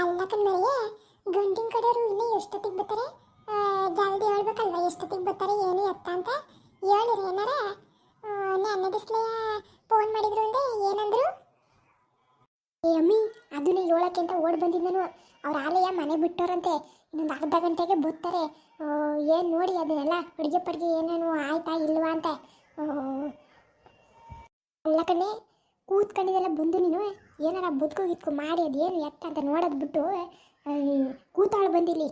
ಅಲ್ಲ ಕಣ್ಮರಿಗೆ ಗಂಡಿನ ಕಡೆಯವರು ಇನ್ನೂ ಎಷ್ಟೊತ್ತಿಗೆ ಬರ್ತಾರೆ? ಜಲ್ದಿ ಹೇಳ್ಬೇಕಲ್ವ ಎಷ್ಟೊತ್ತಿಗೆ ಬರ್ತಾರೆ, ಏನು ಎತ್ತ ಅಂತ? ಹೇಳಿರಿ, ಏನಾರ? ನೆನ್ನೆ ಫೋನ್ ಮಾಡಿದ್ರು ಅಂದ್ರೆ ಏನಂದ್ರು? ಏ ಅಮ್ಮಿ, ಅದನ್ನ ಹೇಳಕ್ಕೆ ಅಂತ ಓಡ್ ಬಂದಿದ್ದನು. ಅವ್ರ ಆಲಯ ಮನೆ ಬಿಟ್ಟೋರಂತೆ ಇನ್ನೊಂದು ಅರ್ಧ ಗಂಟೆಗೆ ಬರ್ತಾರೆ. ಏನು ನೋಡಿ ಅದನ್ನೆಲ್ಲ ಅಡುಗೆ ಪಡಿಗೆ ಏನೇನು ಆಯ್ತಾ ಇಲ್ವಾ ಅಂತ. ಅಲ್ಲ ಕಣೆ, ಕೂತ್ಕೊಂಡಿದ್ದೆಲ್ಲ ಬಂದು ನೀನು. ಏನಾರ ಬದುಕು ಗಿದ್ಕು ಮಾಡಿ, ಅದೇನು ಎತ್ತ ಅಂತ ನೋಡೋದು ಬಿಟ್ಟು ಕೂತಾಳು ಬಂದಿಲ್ಲಿ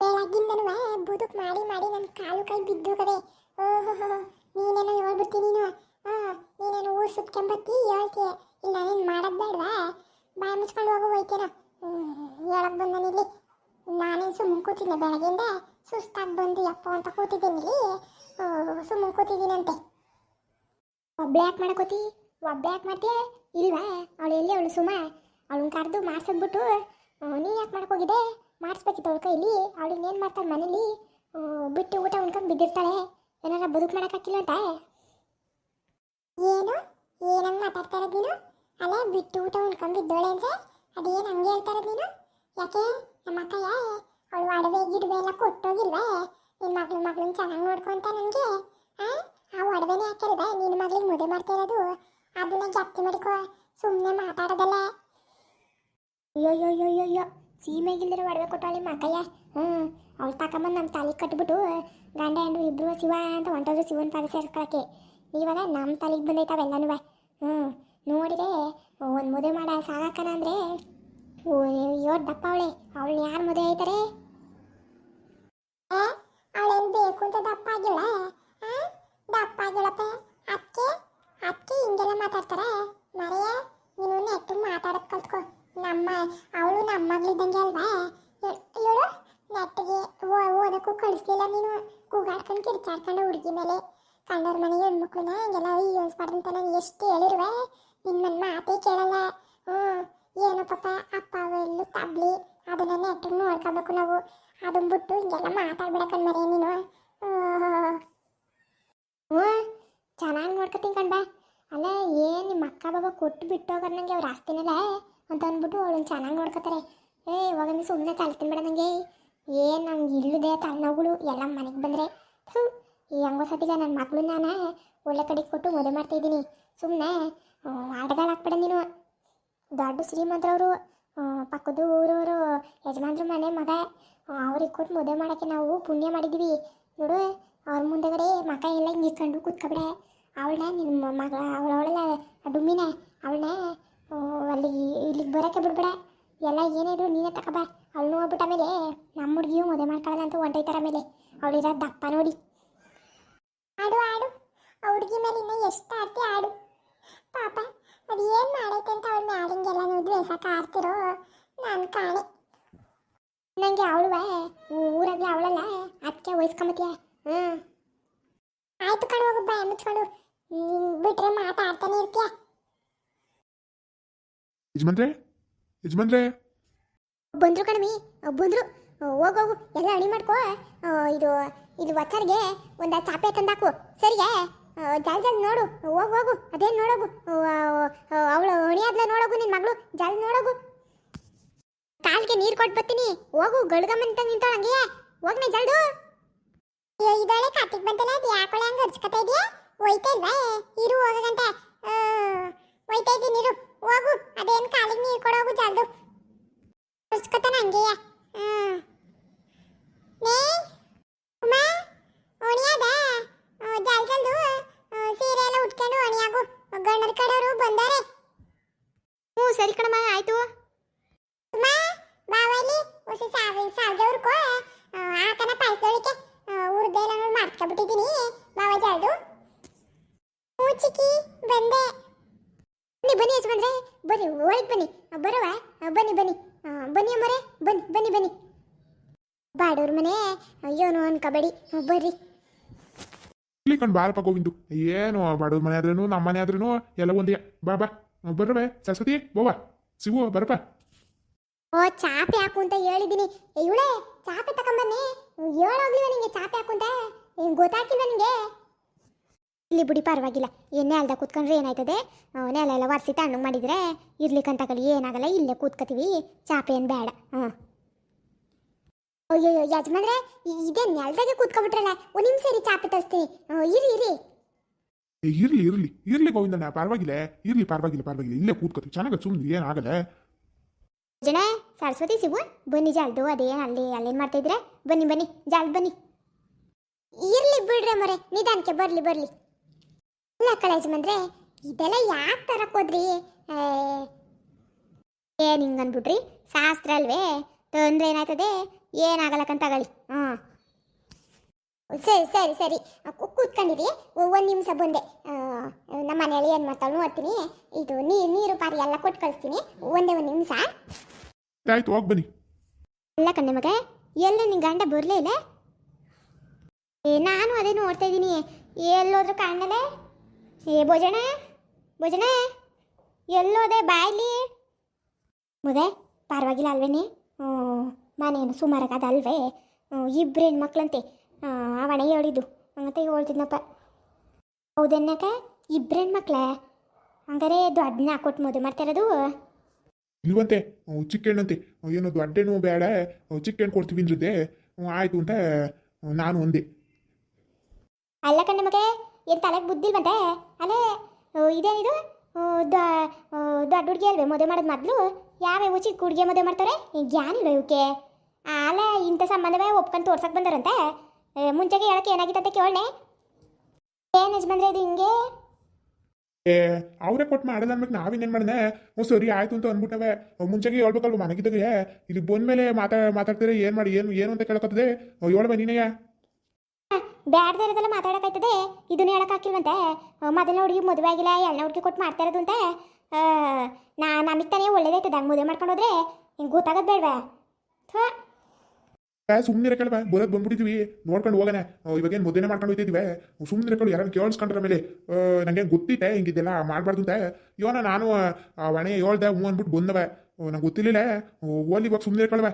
ಬೆಳಗ್ಗಿಂದನೂ ಬದುಕು ಮಾಡಿ ಮಾಡಿ ನನ್ನ ಕಾಲು ಕೈ ಬಿದ್ದೋಗದೆ ನೀನೇನೋ ಹೇಳ್ಬಿಡ್ತೀನಿ ನೀನು. ನೀನೇನು ಊರು ಸುತ್ಕೊಂಬತ್ತಿ ಹೇಳ್ತೀಯ ಇಲ್ಲ, ನೀನು ಮಾಡೋದು ಬೇಡವಾ? ಬಾಯಿ ಮುಚ್ಕೊಂಡು ಹೋಗೋ ಹೋಯ್ತೇನೋ. ಹೇಳಕ್ ಬಂದನಿಲ್ಲಿ ನಾನೇನು ಸುಮ್ಮನೆ ಕೂತಿದ್ದೆ ಬೆಳಗ್ಗೆಯಿಂದ ಸುಸ್ತಾಗಿ ಬಂದು ಅಪ್ಪ ಅಂತ ಕೂತಿದ್ದೀನಿ ಇಲ್ಲಿ. ಸುಮ್ಮನೆ ಕೂತಿದ್ದೀನಂತೆ. ಒಬ್ಳೆ ಯಾಕೆ ಮಾಡಕೋತಿ ಒಬ್ಳೆ ಯಾಕೆ ಮಾಡ್ತೀಯ ಇಲ್ವಾ? ಅವಳು ಎಲ್ಲಿ ಅವಳು? ಸುಮ? ಅವಳನ್ನ ಕರೆದು ಮಾಡ್ಸದ್ಬಿಟ್ಟು ನೀ ಯಾಕೆ ಮಾಡಕೋಗಿದೆ ಮಾಡಿಸ್ಬೇಕಿತ್ತು ಅವಳ ಕೈಲಿ. ಅವಳು ಇನ್ನೇನು ಮಾಡ್ತಾಳೆ ಮನೇಲಿ? ಬಿಟ್ಟು ಊಟ ಉಣ್ಕೊಂಡು ಬಿದ್ದಿರ್ತಾಳೆ. ಏನಾರ ಬದುಕು ಮಾಡೋಕ್ಕಾಗಿಲ್ಲ ಅಂತ? ಏನು? ಏನಂಗೆ ಮಾತಾಡ್ತಾ ಇರೋದು ನೀನು? ಅಲ್ಲ ಬಿಟ್ಟು ಊಟ ಉಣ್ಕೊಂಡು ಬಿದ್ದೋಳೆ ಅಂದರೆ? ಅದೇನು ಹಂಗೆ ಹೇಳ್ತಾ ಇರೋದು ನೀನು? ಯಾಕೆ? ನಮ್ಮ ಅಕ್ಕಯ್ಯ, ಅವಳು ಒಡವೆ ಗಿಡವೆ ಎಲ್ಲ ಕೊಟ್ಟೋಗಿಲ್ವೇ? ನಿನ್ನ ಮಗಳು ಮಗಳನ್ನ ಚೆನ್ನಾಗಿ ನೋಡ್ಕೊಂತ ನನಗೆ? ಆ? ಒಡವೆನೇ ಹಾಕಿಲ್ವಾ? ನಿನ್ನ ಮಗಳಿಗೆ ಮದುವೆ ಮಾಡ್ತಾ ಇರೋದು? ಅದನ್ನ ಜಾಸ್ತಿ ಮಾಡಿಕೋ ಸುಮ್ಮನೆ ಮಾತಾಡೋದಲ್ಲ. ಅಯ್ಯೋ ಅಯ್ಯೋ ಅಯ್ಯೋ ಅಯ್ಯೋ ಅಯ್ಯೋ ಒಡವೆ ಕೊಟ್ಟಾಳೆ ಮಕ್ಕಯ್ಯ ಹ್ಞೂ ಅವಳು ತಗೊಂಬಂದು ನಮ್ಮ ತಾಲಿಗೆ ಕಟ್ಬಿಟ್ಟು ಗಂಡ ಹೆಂಡು ಇಬ್ಬರು ಶಿವ ಅಂತ ಹೊಂಟೋದ್ರು ಶಿವನ ಪಾದ ಸೇರ್ಕೊಳಕ್ಕೆ ಇವಾಗ ನಮ್ಮ ತಲೆಗೆ ಬಂದೈತಾವೆಲ್ಲನೂ ಹ್ಞೂ ನೋಡಿದ್ರೆ ಒಂದು ಮದುವೆ ಮಾಡ ಓ ಅಂದರೆ ಅಯ್ಯೋ ದಪ್ಪ ಅವಳೆ. ಅವಳು ಯಾರು ಮದುವೆ ಆಯ್ತಾರೆ? ಅವಳೇನು ಬೇಕು ಅಂತ ದಪ್ಪ ಆಗಿಲ್ಲ ದಪ್ಪ ಆಗಿಲ್ಲಪ್ಪ ಅದಕ್ಕೆ ಅದಕ್ಕೆ ಹಿಂಗೆಲ್ಲ ಮಾತಾಡ್ತಾರೆ? ಮರೆಯ, ನೀನು ನೆಟ್ಟು ಮಾತಾಡೋದು ಕಲ್ತ್ಕೊ. ನಮ್ಮ, ಅವಳು ನಮ್ಮ ಮಗಳಿದ್ದಂಗೆ ಅಲ್ವಾ ಇವಳು ನೆಟ್ಟಿಗೆ ಓದಕ್ಕೂ ಕಳಿಸ್ಲಿಲ್ಲ ನೀನು. ಕೂಗಾಡ್ಕೊಂಡು ಕಿರ್ಚಾಡ್ಕೊಂಡು ಹುಡುಗಿ ಮೇಲೆ. ಕಂಡವ್ರ ಮನೆ ಹೆಣ್ಮಕ್ಳನ್ನ ಹಂಗೆಲ್ಲ ಯೂಸ್ ಅಂತ ನಾನು ಎಷ್ಟು ಹೇಳಿರುವೆ? ನಿನ್ನ ಮಾತೇ ಕೇಳಲ್ಲ. ಹ್ಞೂ, ಏನೋ ಪಾಪ ಅಪ್ಪ ಎಲ್ಲೂ ತಬ್ಲಿ. ಅದನ್ನ ನೆಟ್ಟು ನೋಡ್ಕೋಬೇಕು ನಾವು. ಅದನ್ನ ಬಿಟ್ಟು ಹಿಂಗೆಲ್ಲ ಮಾತಾಡ್ಬಿಡಕನ್ ಮರೆ ನೀನು. ಹ್ಞೂ, ಚೆನ್ನಾಗಿ ನೋಡ್ಕೊತೀನಿ ಕಣ್ಬಾ. ಅಲ್ಲ ಏನು ನಿಮ್ಮ ಅಕ್ಕ ಬಾಬಾ ಕೊಟ್ಟು ಬಿಟ್ಟು ಹೋಗೋರು ನನಗೆ ಅವ್ರು ಆಸ್ತಿನಲ್ಲ, ಅಂತ ಅಂದ್ಬಿಟ್ಟು ಅವಳನ್ನ ಚೆನ್ನಾಗಿ ನೋಡ್ಕೊತಾರೆ. ಏ, ಇವಾಗ ನೀವು ಸುಮ್ಮನೆ ತಲ್ತೀನಿ ಬೇಡ ನನಗೆ ಏನು ನಂಗೆ ಇಲ್ಲದೆ ತಲೆನೋವುಗಳು ಎಲ್ಲ ಮನೆಗೆ ಬಂದರೆ. ಥೂ, ಈ ಸತಿಗೆ ನನ್ನ ಮಗಳು ನಾನು ಒಳ್ಳೆ ಕಡೆಗೆ ಕೊಟ್ಟು ಮದುವೆ ಮಾಡ್ತಾಯಿದ್ದೀನಿ ಸುಮ್ಮನೆ ಆಡಗಾಲ ಹಾಕ್ಬೇಡ ನೀನು. ದೊಡ್ಡ ಶ್ರೀಮಂತರವರು ಪಕ್ಕದ ಊರವರು, ಯಜಮಾನ್ರ ಮನೆ ಮಗ ಅವ್ರಿಗೆ ಕೊಟ್ಟು ಮದುವೆ ಮಾಡೋಕ್ಕೆ ನಾವು ಪುಣ್ಯ ಮಾಡಿದ್ದೀವಿ. ನೋಡು, ಅವ್ರ ಮುಂದೆಗಡೆ ಮಕ ಎಲ್ಲ ಹಿಂಗೆ ಕಂಡು ಕೂತ್ಕೊಬಿಡ. ಅವಳನ್ನ ನಿನ್ನ ಮಗ, ಅವಳವಳಲ್ಲ, ಡುಮ್ಮಿನೇ. ಅವಳನ್ನೇ ಅಲ್ಲಿ ಇಲ್ಲಿಗೆ ಬರೋಕ್ಕೆ ಬಿಡ್ಬೇಡ. ಎಲ್ಲ ಏನಿದ್ರು ನೀನೇ ತಗೋಬಾ ಅವಳು ನೋಡ್ಬಿಟ್ಟ ಮೇಲೆ ನಮ್ಮ ಹುಡುಗಿಯು ಮದುವೆ ಮಾಡ್ಕೊಳ್ಳೋಣ ಅಂತ ಹೊಂಟೈತಾರ ಮೇಲೆ. ಅವಳಿರೋ ದಪ್ಪ ನೋಡಿ. ಆಡು ಆಡು. ಆ ಹುಡುಗಿ ಮೇಲೆ ಇನ್ನೂ ಎಷ್ಟು ಆಡ್ತಿ ಆಡು. ಪಾಪ ಅದು ಏನು ಮಾಡೈತೆ ಅಂತ ಅವಳ ಮ್ಯಾಲಿಂಗೆಲ್ಲ ನೋಡಿದ್ರೆ ಸಾಕ ಆಡ್ತಿರೋ ನಾನು ಕಾಣೆ. ನನಗೆ ಅವಳುವ ಊರಾಗಲಿ ಅವಳಲ್ಲ, ಅದಕ್ಕೆ ವಹಿಸ್ಕೊಂಬತ್ತೀಯ ಹ್ಞೂ ಆಯ್ತು ಕಣ ಹೋಗು ಬಾಯ್ ಮುಚ್ಕೊಂಡು. ಬಿಟ್ರೆ ಮಾತಾಡ್ತಾನೆ ಇರ್ತೀಯ? ಯಜಮಾನ್ರೆ ಯಜಮಾನ್ರೆ. ಬಂದ್ರು ಕಣಮಿ ಬಂದ್ರು. ಹೋಗೋಗು ಹೋಗು ಎಲ್ಲ ಅಣಿ ಮಾಡ್ಕೋ. ಆ, ಇದು ಇದು ವಚರ್ಗೆ ಒಂದು ಚಾಪೆ ತಂದಾಕು. ಸರಿಗೆ ಜಲ್ ಜಲ್ ನೋಡು. ಹೋಗು ಹೋಗು ಅದೇನು ನೋಡೋಗು? ಅವಳು ಅಣಿ ಆದ್ಲ ನೋಡೋಗು ನಿನ್ನ ಮಗಳು. ಜಲ್ ನೋಡೋಗು. ಕಾಲ್ಗೆ ನೀರು ಕೊಟ್ಟು ಬರ್ತೀನಿ. ಹೋಗು ಗಳ್ಗಮ್ಮಂತ ನಿಂತಾಳ ನಿಂತೋಳಂಗೆ ಹೋಗ್ನೆ ಜಲ್ದು. ಇದೊಳೆ ಕಾರ್ತಿಕ್ ಬಂತಲ್ಲ ಅದು ಯಾಕೊಳೆ ಹಂಗೆ ಹರ್ಚ್ಕೊತಾ ಇದೆಯಾ? ಹೋಯ್ತಾ ಇರು ಹೋಗಗಂಟ ಹೋಯ್ತಾ ಇದ್ದೀನಿ, ಇರು. ಹೋಗು. ಅದೇನು ಕಾಲಿಗೆ ನೀರು ಕೊಡೋಗು ಜಲ್ದು. ಹರ್ಚ್ಕೊತಾನ ಹಂಗೆಯ? ನೇ? ಉಮಾ? ಓಣಿಯಾದ? ಜಲ್ ಜಲ್ದು ಸೀರೆ ಎಲ್ಲ ಉಟ್ಕೊಂಡು ಓಣಿಯಾಗು. ಗಂಡರ ಕಡೆಯವರು ಬಂದಾರೆ ಹ್ಞೂ ಸರಿ ಕಣಮ್ಮ ಆಯ್ತು ಉಮಾ ಬಾವಲ್ಲಿ ಹೊಸ ಸಾವಿ ಸಾವಿಗೆ ಹುರ್ಕೋ ಆಕನ ಪಾಯಸದೊಳಕ್ಕೆ ಹುರ್ದೆಲ್ಲ ಮಾಡ್ಕೊಬಿಟ್ಟಿದ್ದೀನಿ ಬಾವ ಜಲ್ದು ಹ್ಞೂ ಚಿಕ್ಕಿ ಬಂದೆ. ಬನ್ನಿ ಬನ್ನಿ ಯಜಮಾನ್ರೆ. ಬನ್ನಿ ಒಳಗೆ ಬನ್ನಿ. ಬರುವ ಬನ್ನಿ ಬನ್ನಿ. ಬನ್ನಿ ಅಮ್ಮರೇ ಬನ್ನಿ ಬನ್ನಿ ಬನ್ನಿ. ಬಾಡೋರ್ ಮನೆ. ಅಯ್ಯೋನು ಅನ್ಕಬೇಡಿ ಕಬಡ್ಡಿ. ಬರ್ರಿ. ಇಲ್ಲಿ ಕಂಡು ಬಾರಪ್ಪ ಗೋವಿಂದು ಏನು ಬಾಡೋರ್ ಮನೆ ಆದ್ರೂ ನಮ್ಮ ಮನೆ ಆದ್ರೂ ಎಲ್ಲ ಒಂದೇ. ಬಾ ಬಾ. ಬರ್ರವೆ ಸರಸ್ವತಿ ಬೋವ ಸಿಗು ಬರಪ್ಪ. ಓ ಚಾಪೆ ಹಾಕು ಅಂತ ಹೇಳಿದ್ದೀನಿ ಇವಳೆ ಚಾಪೆ ತಗೊಂಬನ್ನಿ ಹೇಳೋಗ್ಲಿವ ನಿಂಗೆ ಚಾಪೆ ಹಾಕು ಅಂತ. ನಿಂಗೆ ಗೊತ್ತಾಗ್ತಿಲ್ಲ ನಿಂಗೆ? ಇಲ್ಲಿ ಬಿಡಿ ಪರವಾಗಿಲ್ಲ. ಎಣ್ಣೆ ಅಲ್ದ ಕೂತ್ಕೊಂಡ್ರೆ ಏನಾಯ್ತದೆ? ನೆಲ ಎಲ್ಲ ಒರೆಸಿ ತಣ್ಣಗೆ ಮಾಡಿದ್ರೆ ಇರ್ಲಿಕ್ಕಂತ ಕಲಿ ಏನಾಗಲ್ಲ ಇಲ್ಲೇ ಕೂತ್ಕೋತೀವಿ. ಚಾಪೆ ಏನು ಬೇಡ ಹ್ಞೂ ಅಯ್ಯೋ ಯಜಮಾನ್ರೆ ಇದೇ ನೆಲದಾಗೆ ಕೂತ್ಕೊಬಿಟ್ರಲ್ಲ ಒಂದು ನಿಮಿಷ ಇರಿ ಚಾಪೆ ತರಿಸ್ತೀನಿ. ಇರಿ ಇರಿ. ಏ, ಇರ್ಲಿ ಇರ್ಲಿ. ಇರ್ಲಿ ಗೋವಿಂದಣ್ಣ ಪರವಾಗಿಲ್ಲ. ಇರ್ಲಿ ಪರವಾಗಿಲ್ಲ ಪರವಾಗಿಲ್ಲ. ಇಲ್ಲೇ ಕೂತ್ಕೋತೀವಿ. ಚೆನ್ನಾಗ ಸುಮ್ಮನೆ ಏನಾಗಲ್ಲ ಜನ ಸರಸ್ವತಿ ಸಿಗು ಬನ್ನಿ ಜಾಲ್ದು ಅದೇನು ಅಲ್ಲಿ ಅಲ್ಲೇನು ಮಾಡ್ತಾ ಇದ್ರೆ ಬನ್ನಿ ಬನ್ನಿ ಜಾಲ್ ಬನ್ನಿ. ಇರ್ಲಿ ಬಿಡ್ರೆ ಮರೆ ನಿಧಾನಕ್ಕೆ ಬರ್ಲಿ ಬರ್ಲಿ. ಇಲ್ಲ ಕಾಲೇಜ್ ಬಂದ್ರೆ ಇದೆಲ್ಲ ಯಾಕೆ ತರಕ್ ಹೋದ್ರಿ? ಏನು ಹಿಂಗನ್ಬಿಟ್ರಿ ಶಾಸ್ತ್ರ ಅಲ್ವೇ? ತೊಂದ್ರೆ ಏನಾಯ್ತದೆ? ಏನಾಗಲ್ಲಕ್ಕಂತ ತಗೊಳ್ಳಿ. ಹ್ಞೂ. ಸರಿ ಸರಿ ಸರಿ. ಕೂತ್ಕೊಂಡಿದ್ರಿ ಕೂತ್ಕೊಂಡಿರಿ. ಒಂದು ನಿಮಿಷ ಬಂದೆ. ನಮ್ಮ ಮನೆಯಲ್ಲಿ ಏನು ಮಾಡ್ತಾಳೆ ನೋಡ್ತೀನಿ ಇದು ನೀರು ನೀರು ಪಾರಿ ಎಲ್ಲ ಕೊಟ್ಟು ಕಳಿಸ್ತೀನಿ. ಒಂದೇ ಒಂದು ನಿಮಿಷ. ಆಯ್ತು ಹೋಗಿ ಬನ್ನಿ. ಅಲ್ಲ ಕಣ್ಣೆ ಮಗ ಎಲ್ಲ ನಿನ್ನ ಗಂಡ ಬರಲೇ ಇಲ್ಲ? ಏ ನಾನು ಅದೇ ನೋಡ್ತಾ ಇದ್ದೀನಿ. ಎಲ್ಲೋದ್ರು ಕಾಣಲೆ ಏ ಭೋಜನ? ಭೋಜನ? ಎಲ್ಲೋದೆ ಬಾಯ್ಲಿ? ಮುದೆ ಪರವಾಗಿಲ್ಲ ಅಲ್ವೇನೆ? ಮನೇನು ಸುಮಾರಾಗದ ಅಲ್ವೇ? ಇಬ್ಬರು ಹೆಣ್ಮಕ್ಳಂತೆ. ಅವಣೆ ಹೇಳಿದ್ದು. ಹಂಗಂತ ಹೇಳ್ತಿದ್ನಪ್ಪ. ಹೌದನ್ನಕ? ಇಬ್ಬರು ಹೆಣ್ಮಕ್ಳ? ಹಂಗಾರೆ ದೊಡ್ಡನ ಕೊಟ್ಟು ಮದುವೆ ಮಾಡ್ತಾ ಇರೋದು? ಇಲ್ವಂತೆ ಚಿಕ್ಕ ಹೆಣ್ಣಂತೆ ಏನು ದೊಡ್ಡೇನು ಬೇಡ. ಚಿಕ್ಕ ಹೆಣ್ಣು ಕೊಡ್ತೀವಿ ಅಂದ್ರದ್ದೆ ಆಯ್ತು ಅಂತ ನಾನು ಒಂದೆ ಅಲ್ಲ ಕಣ್ಣ ಮಗ ಏನು ತಲೆಗೆ ಬುದ್ಧಿಲ್ವಂತೆ ಅಲ್ಲೇ ಆ, ಇದೇನಿದು? ದೊಡ್ಡ ಹುಡುಗಿ ಅಲ್ವೇ ಮದುವೆ ಮಾಡೋದು ಮೊದಲು? ಯಾವ ಚಿಕ್ಕ ಹುಡುಗಿ ಮದುವೆ ಮಾಡ್ತಾರೆ ಜ್ಞಾನ ಇಲ್ಲ ಇವಕ್ಕೆ ಅಲ್ಲೇ ಇಂಥ ಸಂಬಂಧವೇ ಒಪ್ಕೊಂಡು ತೋರ್ಸಕ್ಕೆ ಬಂದಾರಂತೆ? ಮುಂಚೆಗೆ ಹೇಳಕ್ಕೆ ಏನಾಗಿತ್ತಂತೆ ಕೇಳಣೆ. ಏನು ಯಜಮಾನ್ರೆ ಇದು ಹಿಂಗೆ? ಏ ಅವರೇ ಕೊಟ್ಟು ಮಾಡಲ್ಲ ಅನ್ಬೇಕು ನಾವಿನ್ನೇನು ಮಾಡಿದೆ? ಹ್ಞೂ ಸರಿ ಆಯ್ತು ಅಂತ ಅಂದ್ಬಿಟ್ಟವೆ. ಮುಂಚೆಗೆ ಹೇಳ್ಬೇಕಲ್ವ ಮನೆಗಿದ್ದಾಗೆ? ಇಲ್ಲಿ ಬಂದ್ಮೇಲೆ ಮಾತಾ ಮಾತಾಡ್ತಾರೆ ಏನು ಮಾಡಿ ಏನು ಏನು ಅಂತ ಕೇಳಕತ್ತದೆ? ಹೇಳ್ಬ ನೀನೆಯ ಬ್ಯಾಡ್ದ ಇರೋದೆಲ್ಲ ಮಾತಾಡೋಕ್ಕಾಯ್ತದೆ ಇದನ್ನ ಹೇಳೋಕ್ಕಾಕಿಲ್ವಂತೆ ಮೊದಲನೇ ಹುಡುಗಿ ಮದುವೆ ಆಗಿಲ್ಲ ಎರಡನೇ ಹುಡುಗಿ ಕೊಟ್ಟು ಮಾಡ್ತಾ ಇರೋದು ಅಂತ. ನಾ ನಮಗೆ ತಾನೇ ಒಳ್ಳೇದಾಯ್ತದೆ? ಹಂಗೆ ಮದುವೆ ಮಾಡ್ಕೊಂಡು ಹೋದ್ರೆ ಹಿಂಗೆ ಗೊತ್ತಾಗೋದು ಬೇಡವಾ? ಥೋ. ಸುಮ್ಮನೆ ಕೇಳವ ಬರೋದ್ ಬಂದ್ಬಿಟ್ಟಿದ್ವಿ. ನೋಡ್ಕೊಂಡು ಹೋಗೋಣ. ಇವಾಗೇನು ಮುದ್ದೆನೇ ಮಾಡ್ಕೊಂಡು ಹೋಗ್ತಿದ್ವಿ ಸುಮ್ಮನೆ ಕೇಳು, ಯಾರನ್ನ ಕೇಳಿಸ್ಕೊಂಡ್ರ ಮೇಲೆ. ನನಗೆ ಗೊತ್ತಿತ್ತೆ ಹಿಂಗಿದ್ದೆಲ್ಲ ಮಾಡಬಾರ್ದು ಅಂತ. ಇವನ ನಾನು ಒಣೆ ಹೇಳ್ದೆ, ಹ್ಞೂ ಅಂದ್ಬಿಟ್ಟು ಬಂದವೆ. ನಂಗೆ ಗೊತ್ತಿರಲಿಲ್ಲ. ಓಲಿ ಇವಾಗ ಸುಮ್ಮನೆ ಕೇಳವ.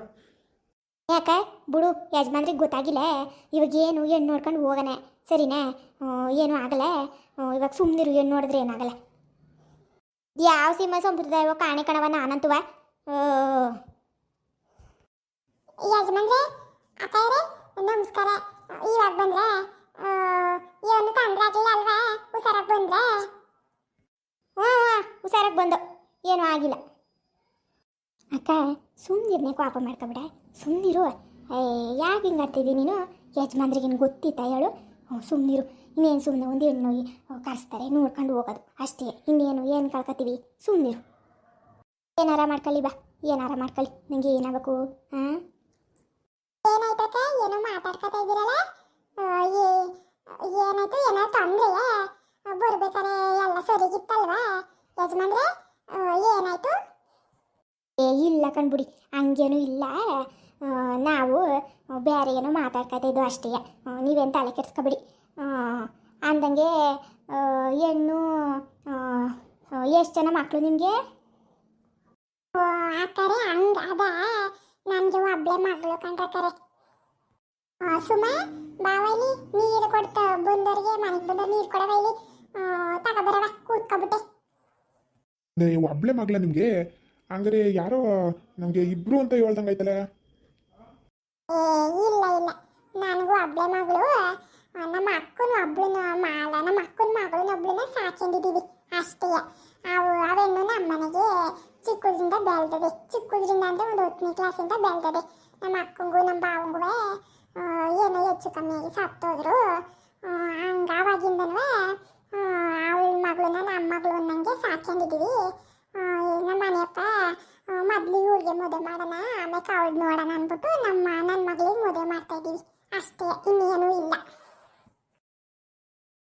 ಯಾಕ? ಬಿಡು ಯಜಮಾನ್ರಿಗೆ ಗೊತ್ತಾಗಿಲ್ಲ. ಇವಾಗ ಏನು ಹೆಣ್ಣು ನೋಡ್ಕೊಂಡು ಹೋಗನೆ. ಸರಿನಾ? ಏನೂ ಆಗಲ್ಲ. ಇವಾಗ ಸುಮ್ಮನಿರು ಹೆಣ್ಣು ನೋಡಿದ್ರೆ ಏನಾಗಲ್ಲ ಯಾವ ಸಿಂಹ ಸಂಪ್ರದಾಯ ಕಾಣೆ ಕಣವ ನಾನಂತುವ. ಯಜಮಾನ್ರೆ ಅಕ್ಕಯ್ಯರೇ ನಮಸ್ಕಾರ. ಇವಾಗ ಬಂದ್ರೆ ಏನು ತೊಂದರೆ ಆಗಿಲ್ಲ ಅಲ್ವಾ? ಹುಷಾರಾಗಿ ಬಂದ್ರೆ? ಹ್ಞೂ ಹುಷಾರಾಗಿ ಬಂದು. ಏನೂ ಆಗಿಲ್ಲ. ಅಕ್ಕ ಸುಮ್ಮನಿರ್ನೆ ಆಪ ಮಾಡ್ಕೊಬಿಡ ಸುಮ್ಮನಿರು ಯಾಕೆ ಹಿಂಗೆ ಆಡ್ತಿದ್ದಿ ನೀನು? ಯಜಮಾನ್ರಿಗೆ ಏನು ಗೊತ್ತಿತ್ತಾ ಹೇಳು. ಸುಮ್ಮನಿರು ಇನ್ನೇನು ಸುಮ್ಮನೆ ಒಂದು ಹೆಣ್ಣು ಕರೆಸ್ತಾರೆ ನೋಡ್ಕೊಂಡು ಹೋಗೋದು. ಅಷ್ಟೇ. ಇನ್ನೇನು, ಏನು ಕಳ್ಕೊತೀವಿ? ಸುಮ್ಮನಿರು ಏನಾರ ಮಾಡ್ಕೊಳ್ಳಿ ಬಾ. ಏನಾರ ಮಾಡ್ಕೊಳ್ಳಿ. ನನಗೆ ಏನಾಗಬೇಕು? ಹಾಂ ಏನಾಯ್ತಕ್ಕ ಏನೋ ಮಾತಾಡ್ಕೊತಾ ಇದ್ದೀರಲ್ಲ? ಏನಾಯ್ತು? ಏನೋ ತೊಂದ್ರೆಯಾ? ಬರ್ಬೇಕಾರೆ ಎಲ್ಲ ಸರಿಗಿತ್ತಲ್ವಾ? ಯಜಮಾನ್ರೆ? ಕಣ್ಬಿಡಿ ಹಂಗೇನು ಇಲ್ಲ. ನಾವು ಬೇರೆ ಏನೋ ಮಾತಾಡ್ಕೊತಾ ಇದ್ದು ಅಷ್ಟೇ. ನೀವೇನು ತಲೆ ಕೆಡ್ಸ್ಕೊಬಿಡಿ. ಆ, ಅಂದಂಗೆ ಹೆಣ್ಣು ಎಷ್ಟು ಜನ ಮಕ್ಕಳು ನಿಮಗೆ? ಆಕರೆ ಹಂಗ ಅದ. ನನಗೆ ಒಬ್ಳೆ ಮಗಳು ಕಂಡ್ರಕರೆ ಸುಮ ಬಾವಲಿ ನೀರು ಕೊಡ್ತ. ಬಂದವರಿಗೆ ಮನೆಗೆ ಬಂದ ನೀರು ಕೊಡವೈಲಿ ತಗೊಬರವ ಕೂತ್ಕೊಬಿಟ್ಟೆ. ಒಬ್ಳೆ ಮಗಳ ನಿಮಗೆ? ಹಂಗಾರೆ ಯಾರೋ ನಮಗೆ ಇಬ್ರು ಅಂತ ಹೇಳ್ದಂಗಾಯ್ತಲ್ಲ ಏ, ಇಲ್ಲ ಇಲ್ಲ. ನನಗೂ ಒಬ್ಳೆ ಮಗಳು, ನಮ್ಮ ಅಕ್ಕನ ಒಬ್ಳನ್ನ ಮಾಲ, ನಮ್ಮ ಅಕ್ಕನ ಮಗಳನ್ನ ಒಬ್ಳನ್ನ ಸಾಕೊಂಡಿದ್ದೀವಿ ಅಷ್ಟೇ. ಅವು ಅವೆಣ್ಣು ನಮ್ಮನೆಗೆ ಚಿಕ್ಕದ್ರಿಂದ ಬೆಳೆದದೆ ಚಿಕ್ಕದ್ರಿಂದ ಅಂದರೆ ಒಂದು ಹತ್ತನೇ ಕ್ಲಾಸಿಂದ ಬೆಳೆದದೆ ನಮ್ಮ ಅಕ್ಕಂಗೂ, ನಮ್ಮ ಬಾವಂಗೂ ಏನೋ ಹೆಚ್ಚು ಕಮ್ಮಿಯಾಗಿ ಸತ್ತೋದ್ರು. ಹಂಗಾವಾಗಿಂದನೂ ಅವಳ ಮಗಳನ್ನ ನಮ್ಮ ಮಗಳು ಅನ್ನಂಗೆ ಸಾಕೊಂಡಿದ್ದೀವಿ ನಮ್ಮ ಮನೆಯಪ್ಪ ಮೊದ್ಲಿಗೆ ಇವ್ಳಿಗೆ ಮದುವೆ ಮಾಡೋಣ, ಆಮೇಲೆ ಅವಳು ನೋಡೋಣ ಅಂದ್ಬಿಟ್ಟು ನಮ್ಮ ನನ್ನ ಮಗಳಿಗೆ ಮದುವೆ ಮಾಡ್ತಾ ಇದ್ದೀವಿ ಅಷ್ಟೇ, ಇನ್ನೇನು ಇಲ್ಲ.